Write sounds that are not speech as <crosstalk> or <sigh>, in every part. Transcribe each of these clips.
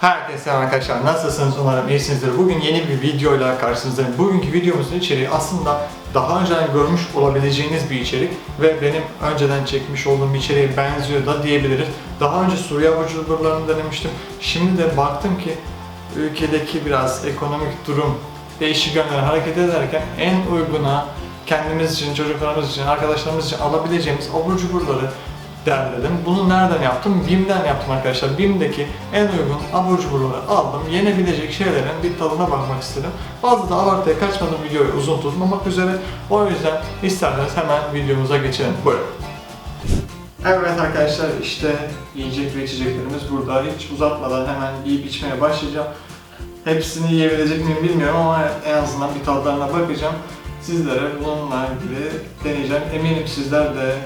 Herkese selam arkadaşlar. Nasılsınız? Umarım iyisinizdir. Bugün yeni bir videoyla karşınızdayım. Bugünkü videomuzun içeriği aslında daha önceden görmüş olabileceğiniz bir içerik ve benim önceden çekmiş olduğum bir içeriğe benziyor da diyebiliriz. Daha önce Suriye abur denemiştim. Şimdi de baktım ki ülkedeki biraz ekonomik durum değişik yönlere hareket ederken en uyguna kendimiz için, çocuklarımız için, arkadaşlarımız için alabileceğimiz abur cuburları derledim. Bunu nereden yaptım? BİM'den yaptım arkadaşlar. BİM'deki en uygun abur cuburları aldım. Yenebilecek şeylerin bir tadına bakmak istedim. Fazla da abartıya kaçmadım videoyu uzun tutmamak üzere. O yüzden isterseniz hemen videomuza geçelim. Buyurun. Evet arkadaşlar işte yiyecek ve içeceklerimiz burada. Hiç uzatmadan hemen yiyip içmeye başlayacağım. Hepsini yiyebilecek miyim bilmiyorum ama en azından bir tadlarına bakacağım. Sizlere bununla ilgili deneyeceğim. Eminim sizler de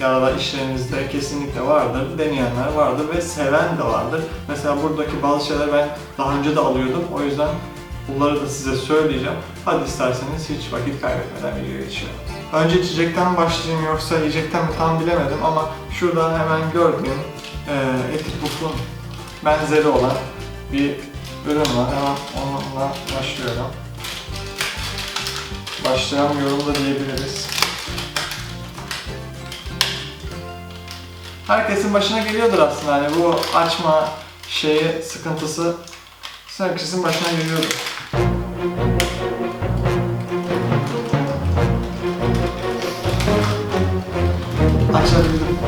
ya da işlerinizde kesinlikle vardır. Deneyenler vardır ve seven de vardır. Mesela buradaki bazı şeyler ben daha önce de alıyordum. O yüzden bunları da size söyleyeceğim. Hadi isterseniz hiç vakit kaybetmeden videoya geçelim. Önce içecekten başlayayım yoksa yiyecekten mi tam bilemedim ama şurada hemen gördüğüm e, Etik benzeri olan bir ürün var. Hemen onunla başlıyorum. Başlayamıyorum da diyebiliriz. Herkesin başına geliyordur aslında hani bu açma şeyi sıkıntısı herkesin başına geliyordur. Açabildim.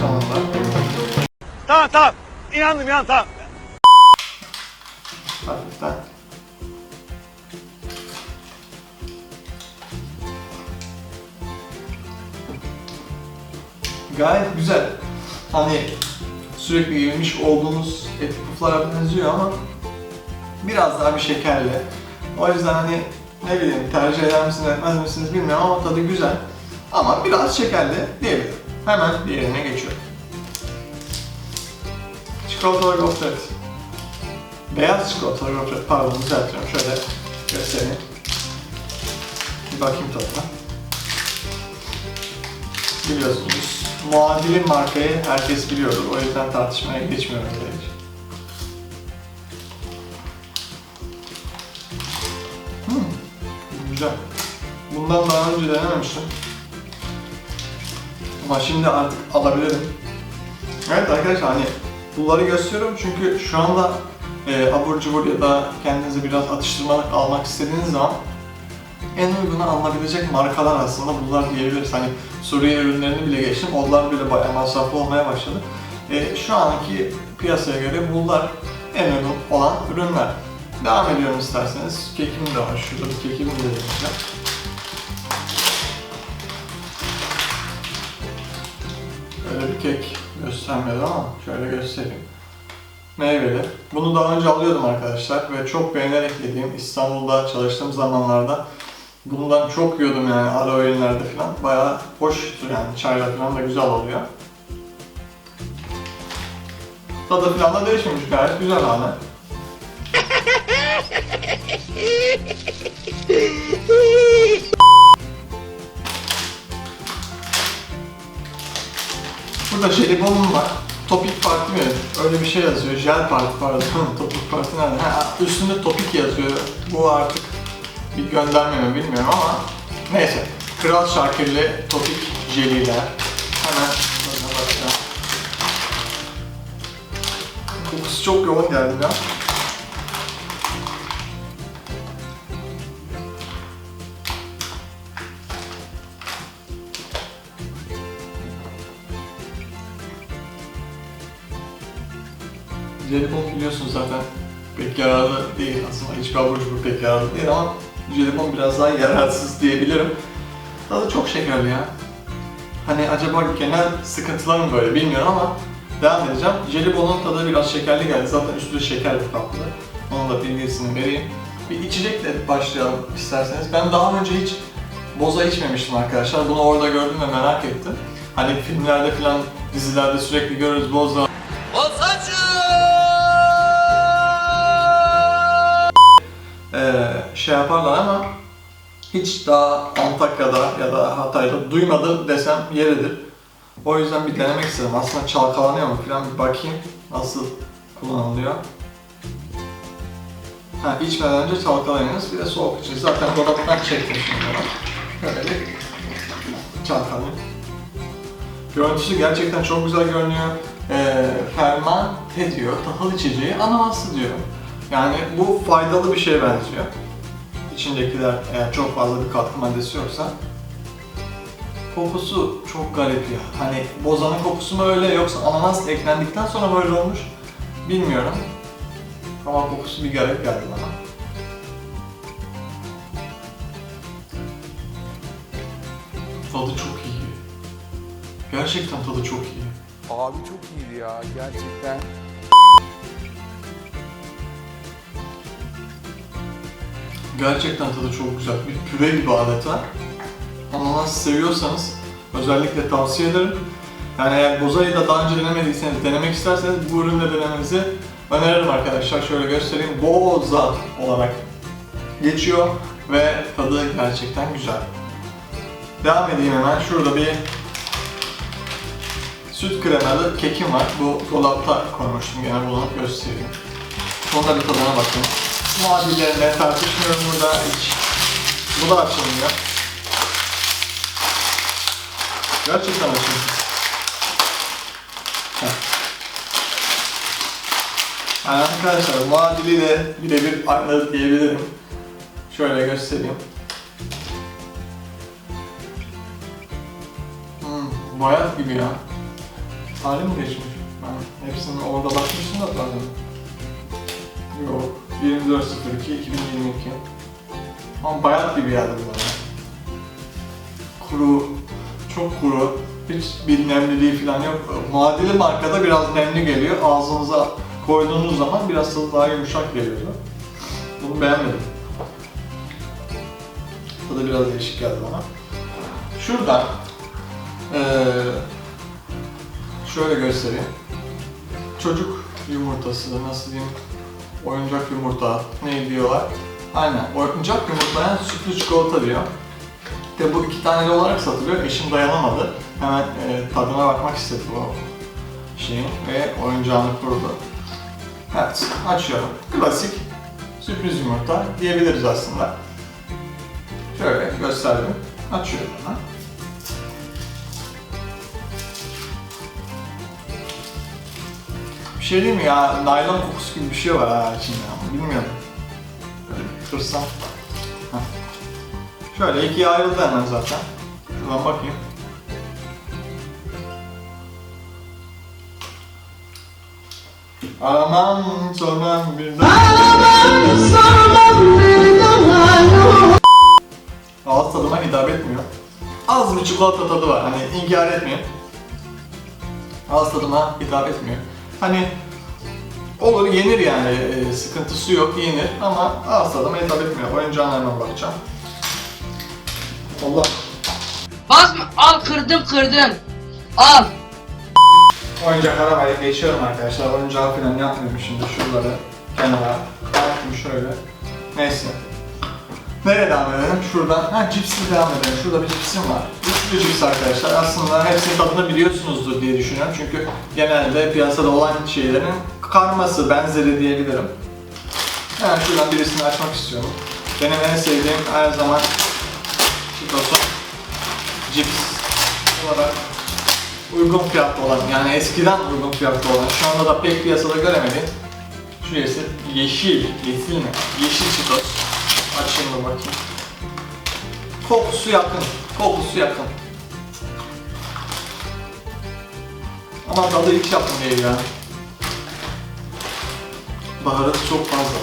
Sonunda. Tamam tamam. İnandım ya tamam. Hafiften. Gayet güzel. Hani sürekli yemiş olduğumuz etli puflara benziyor ama biraz daha bir şekerli. O yüzden hani ne bileyim tercih eder misiniz etmez misiniz bilmiyorum ama tadı güzel. Ama biraz şekerli diyebilirim. Hemen diğerine geçiyorum. Çikolatalı gofret. Beyaz çikolatalı gofret pardon düzeltiyorum şöyle göstereyim. Bir bakayım tadına. Biliyorsunuz muadili markayı herkes biliyordur o yüzden tartışmaya geçmiyorum hiç. Hmm, güzel. Bundan daha önce denememiştim. Ama şimdi artık alabilirim. Evet arkadaşlar hani bunları gösteriyorum çünkü şu anda e, abur cubur ya da kendinize biraz atıştırmalık almak istediğiniz zaman en uyguna alınabilecek markalar aslında bunlar diyebiliriz. Hani Suriye ürünlerini bile geçtim. Onlar bile bayağı masraflı olmaya başladı. E, şu anki piyasaya göre bunlar en uygun olan ürünler. Devam ediyorum isterseniz. Kekim de var. Şurada bir kekimi de deneyeceğim. Böyle bir kek göstermedi ama şöyle göstereyim. Meyveli. Bunu daha önce alıyordum arkadaşlar ve çok beğenerek yediğim İstanbul'da çalıştığım zamanlarda bundan çok yiyordum yani ara öğünlerde falan. Bayağı hoştu yani çayla falan da güzel oluyor. Tadı falan da değişmemiş gayet güzel hala. Burada jelibonum var. Topik Parti mi? Öyle bir şey yazıyor. Jel Parti pardon. <laughs> Topik Parti nerede? Ha, üstünde Topik yazıyor. Bu artık bir gönderme mi bilmiyorum ama neyse. Kral Şakirli Topik jeliler. Hemen tadına bakacağım. Kokusu çok yoğun geldi ya. Jelibon biliyorsunuz zaten pek yararlı değil aslında hiçbir abur cubur pek yararlı değil ama jelibon biraz daha yararsız diyebilirim. Tadı çok şekerli ya. Hani acaba genel sıkıntılar mı böyle bilmiyorum ama devam edeceğim. Jelibonun tadı biraz şekerli geldi. Zaten üstü de şeker tatlı. Onun da bilgisini vereyim. Bir içecekle başlayalım isterseniz. Ben daha önce hiç boza içmemiştim arkadaşlar. Bunu orada gördüm ve merak ettim. Hani filmlerde falan dizilerde sürekli görürüz boza şey yaparlar ama hiç daha Antakya'da ya da Hatay'da duymadım desem yeridir. O yüzden bir denemek istedim. Aslında çalkalanıyor mu falan bir bakayım nasıl kullanılıyor. Ha, içmeden önce çalkalayınız. Bir de soğuk için. Zaten dolaptan çektim şimdi. Böyle bir çalkalayın. Görüntüsü gerçekten çok güzel görünüyor. Ee, fermente diyor, tahıl içeceği ananaslı diyor. Yani bu faydalı bir şeye benziyor. İçindekiler eğer çok fazla bir katkı maddesi yoksa. Kokusu çok garip ya. Hani bozanın kokusu mu öyle yoksa ananas eklendikten sonra böyle olmuş bilmiyorum. Ama kokusu bir garip geldi bana. Tadı çok iyi. Gerçekten tadı çok iyi. Abi çok iyiydi ya gerçekten. Gerçekten tadı çok güzel. Bir püre gibi adeta. Ananas seviyorsanız özellikle tavsiye ederim. Yani eğer bozayı da daha önce denemediyseniz, denemek isterseniz bu ürünü de denemenizi öneririm arkadaşlar. Şöyle göstereyim. Boza olarak geçiyor ve tadı gerçekten güzel. Devam edeyim hemen. Şurada bir süt kremalı kekim var. Bu dolapta koymuştum. Gene bunu göstereyim. Bir tadına bakın. Muadillerine tartışmıyorum burada hiç. Bu da açılmıyor. Gerçekten açılmıyor. Yani arkadaşlar muadiliyle birebir aynı diyebilirim. Şöyle göstereyim. Hmm, bayat gibi ya. Tarih mi geçmiş? Ben hepsini orada bakmıştım da zaten. Yok. 24.02 2022. Ama bayat gibi geldi bana. Kuru, çok kuru. Hiç bir nemliliği falan yok. Muadili markada biraz nemli geliyor. Ağzınıza koyduğunuz zaman biraz tadı daha yumuşak geliyor. Bunu beğenmedim. Tadı biraz değişik geldi bana. Şuradan eee şöyle göstereyim. Çocuk yumurtası nasıl diyeyim? Oyuncak yumurta ne diyorlar? Aynen. Oyuncak yumurtlayan sütlü çikolata diyor. De bu iki taneli olarak satılıyor. Eşim dayanamadı. Hemen e, tadına bakmak istedi bu şeyin ve oyuncağını kurdu. Evet, açıyorum. Klasik sürpriz yumurta diyebiliriz aslında. Şöyle gösterdim. Açıyorum hemen. Bir şey değil mi ya? Naylon kokusu gibi bir şey var ha içinde ama bilmiyorum. Bir kırsam. Şöyle ikiye ayrıldı hemen zaten. Şuradan bakayım. Aramam sormam bir daha. Ağız tadıma hitap etmiyor. Az bir çikolata tadı var. Hani inkar etmiyorum. Ağız tadıma hitap etmiyor. Hani olur yenir yani e, sıkıntısı yok yenir ama ağız tadıma hitap etmiyor. Oyuncağına hemen bakacağım. Allah. Basma al kırdım kırdım. Al. Oyuncak arabaya geçiyorum arkadaşlar. Oyuncağı falan yapmıyorum şimdi şuraları kenara. Baktım şöyle. Neyse. Nereye devam edelim? Şuradan. Ha cipsle devam edelim. Şurada bir cipsim var. Üçlü cips arkadaşlar. Aslında hepsinin tadını biliyorsunuzdur diye düşünüyorum. Çünkü genelde piyasada olan şeylerin karması, benzeri diyebilirim. Yani şuradan birisini açmak istiyorum. Benim en sevdiğim her zaman Cheetos'un cips olarak uygun fiyatlı olan yani eskiden uygun fiyatlı olan şu anda da pek piyasada göremediğim şu yeşil, yeşil, yeşil mi? Yeşil çitos. Açayım da bakayım. Kokusu yakın, kokusu yakın. Ama tadı hiç değil ya. Baharatı çok fazla.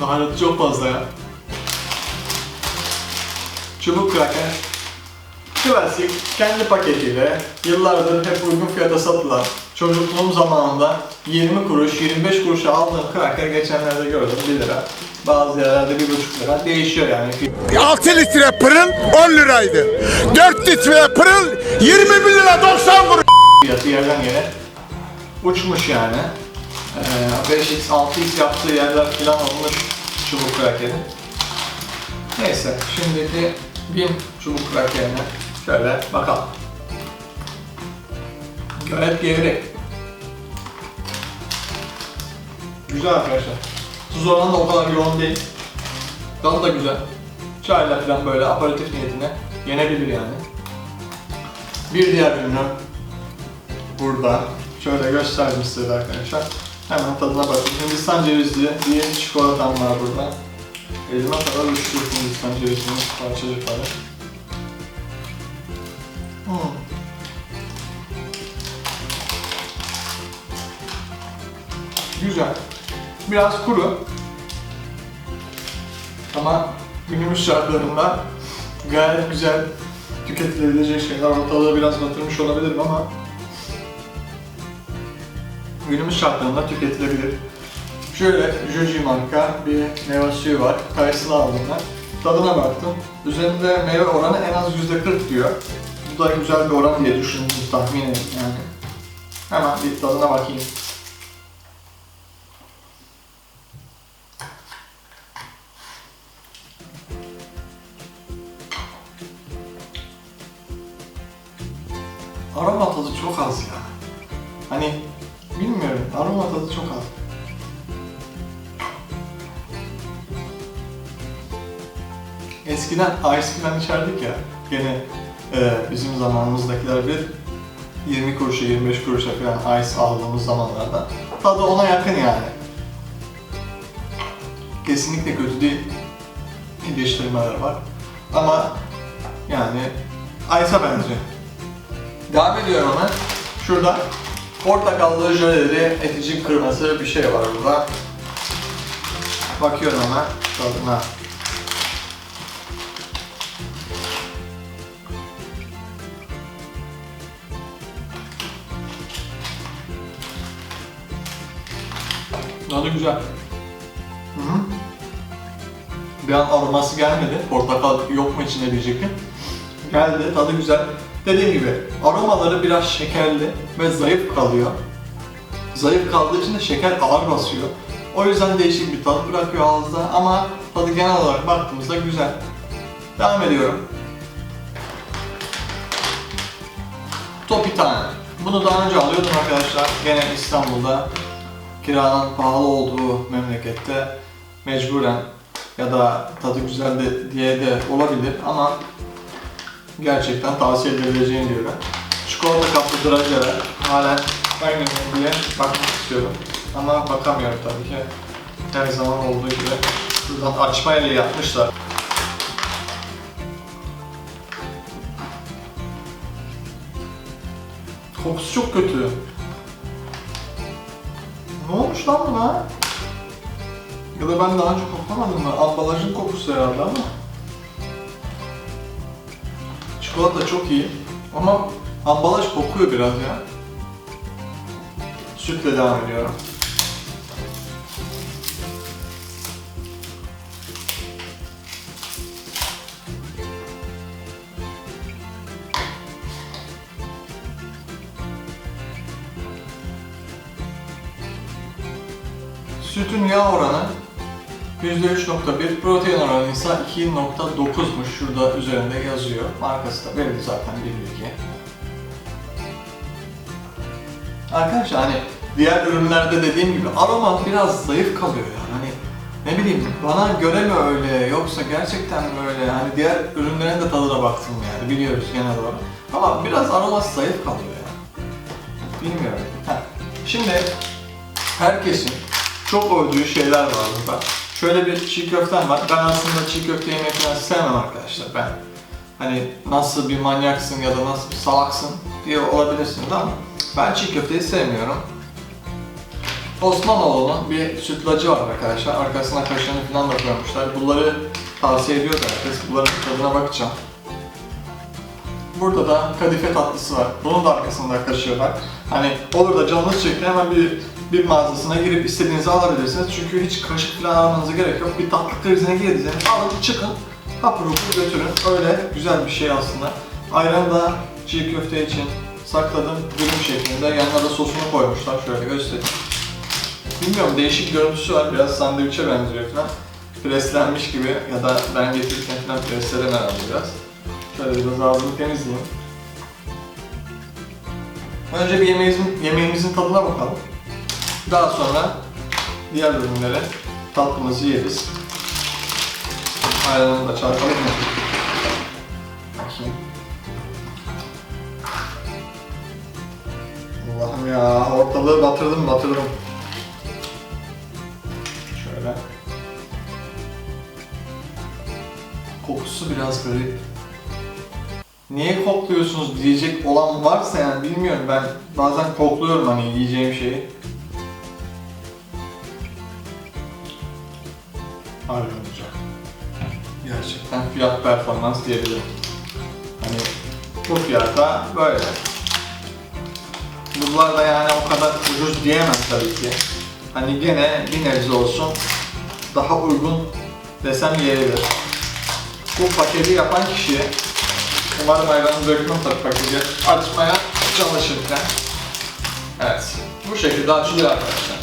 Baharatı çok fazla ya. Çubuk kraker. Klasik, kendi paketiyle yıllardır hep uygun fiyata satılan çocukluğum zamanında 20 kuruş, 25 kuruşa aldığım kraker geçenlerde gördüm 1 lira. Bazı yerlerde 1,5 lira değişiyor yani. 6 litre pırıl 10 liraydı. 4 litre pırıl 21 lira 90 kuruş. Fiyatı yerden yere uçmuş yani. Ee, 5x, 6x yaptığı yerler falan olmuş çubuk krakerin. Neyse, şimdiki 1000 çubuk krakerine şöyle bakalım. Gayet gevrek. Güzel arkadaşlar. Tuz oranı da o kadar yoğun değil. Tadı da güzel. Çayla falan böyle aperatif niyetine yenebilir yani. Bir diğer ürünüm burada. Şöyle gösterdim size arkadaşlar. Hemen tadına bakın. Hindistan cevizli bir çikolatam var burada. Elime kadar uçtu Hindistan cevizinin parçacıkları. Hmm. Güzel. Biraz kuru. Ama günümüz şartlarında gayet güzel tüketilebilecek şeyler. Ortalığı biraz batırmış olabilirim ama günümüz şartlarında tüketilebilir. Şöyle Joji marka bir meyve suyu var. Kayısılı aldım ben. Tadına baktım. Üzerinde meyve oranı en az %40 diyor. Bu da güzel bir oran diye düşündüm tahmin ettim yani. Hemen bir tadına bakayım. Aroma tadı çok az ya. Hani bilmiyorum aroma tadı çok az. Eskiden ice falan içerdik ya. Gene e, bizim zamanımızdakiler bir 20 kuruşa 25 kuruşa falan ice aldığımız zamanlarda. Tadı ona yakın yani. Kesinlikle kötü değil. Eleştirmeler var. Ama yani ice'a benziyor. Devam ediyorum hemen. Şurada portakallı jöleli eticik kırması bir şey var burada. Bakıyorum hemen tadına. Tadı güzel. Hı -hı. Bir an aroması gelmedi. Portakal yok mu içinde diyecektim. Geldi, tadı güzel. Dediğim gibi aromaları biraz şekerli ve zayıf kalıyor. Zayıf kaldığı için de şeker ağır basıyor. O yüzden değişik bir tat bırakıyor ağızda ama tadı genel olarak baktığımızda güzel. Devam ediyorum. Topitane. Bunu daha önce alıyordum arkadaşlar. Gene İstanbul'da kiranın pahalı olduğu memlekette mecburen ya da tadı güzel de diye de olabilir ama gerçekten tavsiye edebileceğim diyorum. Çikolata kaplı drajeler halen aynı diye bakmak istiyorum. Ama bakamıyorum tabii ki. Her zaman olduğu gibi. Şuradan açma yapmışlar. Kokusu çok kötü. Ne olmuş lan buna? Ya da ben daha önce koklamadım mı? Ambalajın kokusu herhalde ama. Çikolata çok iyi ama ambalaj kokuyor biraz ya. Sütle devam ediyorum. Sütün yağ oranı %3.1, protein oranı ise 2.9'muş. Şurada üzerinde yazıyor. Markası da belli zaten bir bilgi. Arkadaşlar hani diğer ürünlerde dediğim gibi aroma biraz zayıf kalıyor ya. Hani ne bileyim bana göre mi öyle yoksa gerçekten mi öyle? Hani diğer ürünlerin de tadına baktım yani biliyoruz genel olarak. Ama biraz aroması zayıf kalıyor ya. Bilmiyorum. Heh. Şimdi herkesin çok övdüğü şeyler var burada. Şöyle bir çiğ köftem var. Ben aslında çiğ köfte yemeyi falan sevmem arkadaşlar ben. Hani nasıl bir manyaksın ya da nasıl bir salaksın diye olabilirsiniz ama ben çiğ köfteyi sevmiyorum. Osmanoğlu'nun bir sütlacı var arkadaşlar. Arkasına kaşığını falan da koymuşlar. Bunları tavsiye ediyor da herkes. Bunların tadına bakacağım. Burada da kadife tatlısı var. Bunun da arkasında kaşığı var. Hani olur da canınız çekti hemen bir bir mağazasına girip istediğinizi alabilirsiniz. Çünkü hiç kaşık falan almanıza gerek yok. Bir tatlı krizine girdiğinizde alın çıkın. Hapur hapur götürün. Öyle güzel bir şey aslında. Ayran da çiğ köfte için sakladım dürüm şeklinde. Yanına da sosunu koymuşlar. Şöyle göstereyim. Bilmiyorum değişik görüntüsü var. Biraz sandviçe benziyor falan. Preslenmiş gibi ya da ben getirirken falan presledim herhalde biraz. Şöyle biraz ağzımı temizleyeyim. Önce bir yemeğimizin, yemeğimizin tadına bakalım. Daha sonra diğer ürünlere tatlımızı yeriz. Ayranını da çarpalım mı? Bakayım. Allah'ım ya ortalığı batırdım batırdım. Şöyle. Kokusu biraz garip. Niye kokluyorsunuz diyecek olan varsa yani bilmiyorum ben bazen kokluyorum hani yiyeceğim şeyi. Güzel. Gerçekten fiyat performans diyebilirim. Hani bu fiyata böyle. Bunlar da yani o kadar ucuz diyemem tabii ki. Hani gene bir nebze olsun daha uygun desem yeridir. Bu paketi yapan kişi umarım ayranı dökmem tabii paketi açmaya çalışırken. Evet, bu şekilde açılıyor arkadaşlar.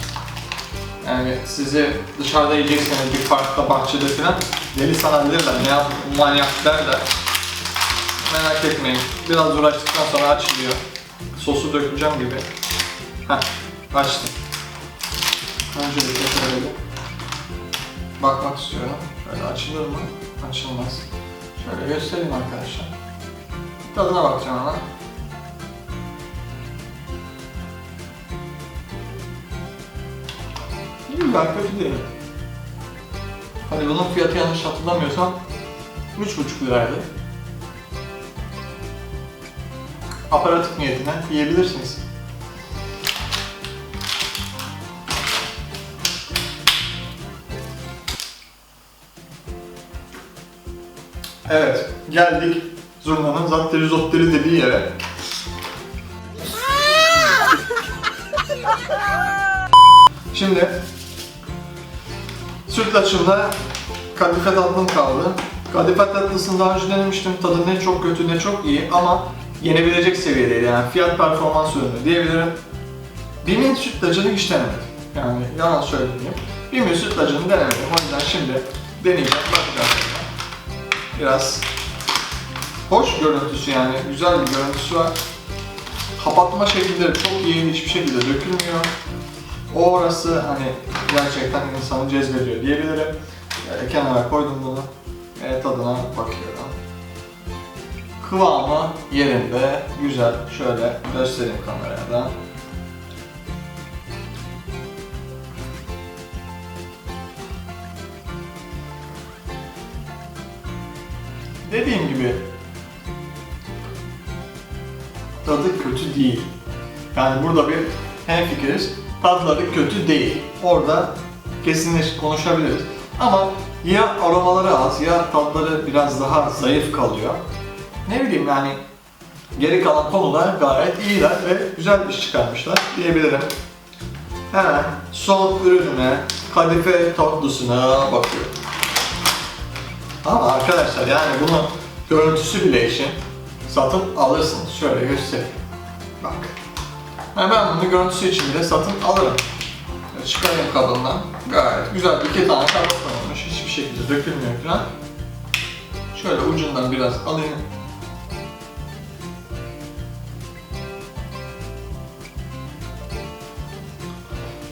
Yani sizi dışarıda yiyecekseniz bir parkta, bahçede falan deli sanabilirler. Ne yap, manyak derler. Merak etmeyin. Biraz uğraştıktan sonra açılıyor. Sosu dökeceğim gibi. Heh, açtım. Öncelikle şöyle bakmak istiyorum. Şöyle açılır mı? Açılmaz. Şöyle göstereyim arkadaşlar. Tadına bakacağım ama. Ben kötü değil. Hadi bunun fiyatı yanlış hatırlamıyorsam 3,5 liraydı. Aparatif niyetine yiyebilirsiniz. Evet, geldik zurnanın zatteri zotteri dediği yere. Şimdi sütlaçımda kadife tatlım kaldı. Kadife tatlısını daha önce denemiştim. Tadı ne çok kötü ne çok iyi ama yenebilecek seviyedeydi. Yani fiyat performans ürünü diyebilirim. Bim'in sütlacını hiç denemedim. Yani yalan söyleyeyim. Bim'in sütlacını denemedim. O yüzden şimdi deneyeceğim, bakacağım. Biraz hoş görüntüsü yani. Güzel bir görüntüsü var. Kapatma şekilleri çok iyi. Hiçbir şekilde dökülmüyor. Orası hani gerçekten insanı cezbediyor diyebilirim. Böyle kenara koydum bunu. ve tadına bakıyorum. Kıvamı yerinde, güzel. Şöyle göstereyim kamerada. Dediğim gibi tadı kötü değil. Yani burada bir hemfikiriz. Tadları kötü değil. Orada kesinlikle konuşabiliriz. Ama ya aromaları az ya tatları biraz daha zayıf kalıyor. Ne bileyim yani geri kalan konuda gayet iyiler ve güzel iş çıkarmışlar diyebilirim. Hemen son ürününe, kadife tatlısına bakıyorum. Ama arkadaşlar yani bunu görüntüsü bile için satın alırsınız. Şöyle göstereyim. Bak. Yani ben bunu görüntüsü için bile satın alırım. Şöyle Çıkarayım kabından. Gayet güzel iki tane tabak olmuş. Hiçbir şekilde dökülmüyor falan. Şöyle ucundan biraz alayım.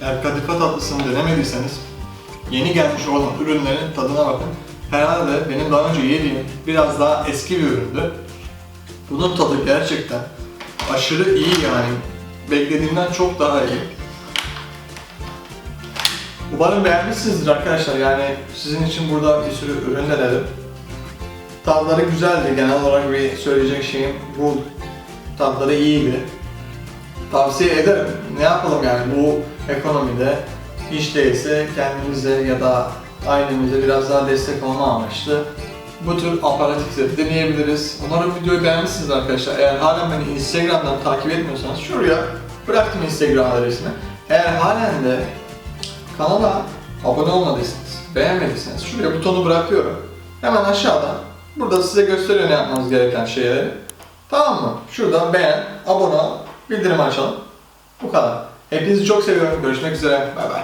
Eğer kadife tatlısını denemediyseniz yeni gelmiş olan ürünlerin tadına bakın. Herhalde benim daha önce yediğim biraz daha eski bir üründü. Bunun tadı gerçekten aşırı iyi yani. Beklediğimden çok daha iyi. Umarım beğenmişsinizdir arkadaşlar. Yani sizin için burada bir sürü ürün denedim. Tadları güzeldi. Genel olarak bir söyleyecek şeyim bu. Tadları iyiydi. Tavsiye ederim. Ne yapalım yani bu ekonomide hiç değilse kendimize ya da ailemize biraz daha destek olma amaçlı bu tür aparatifleri deneyebiliriz. Umarım videoyu beğenmişsiniz arkadaşlar. Eğer halen beni Instagram'dan takip etmiyorsanız şuraya bıraktım Instagram adresini. Eğer halen de kanala abone olmadıysanız, beğenmediyseniz şuraya butonu bırakıyorum. Hemen aşağıda. Burada size gösteriyor ne yapmanız gereken şeyleri. Tamam mı? Şuradan beğen, abone ol, bildirim açalım. Bu kadar. Hepinizi çok seviyorum. Görüşmek üzere. Bay bay.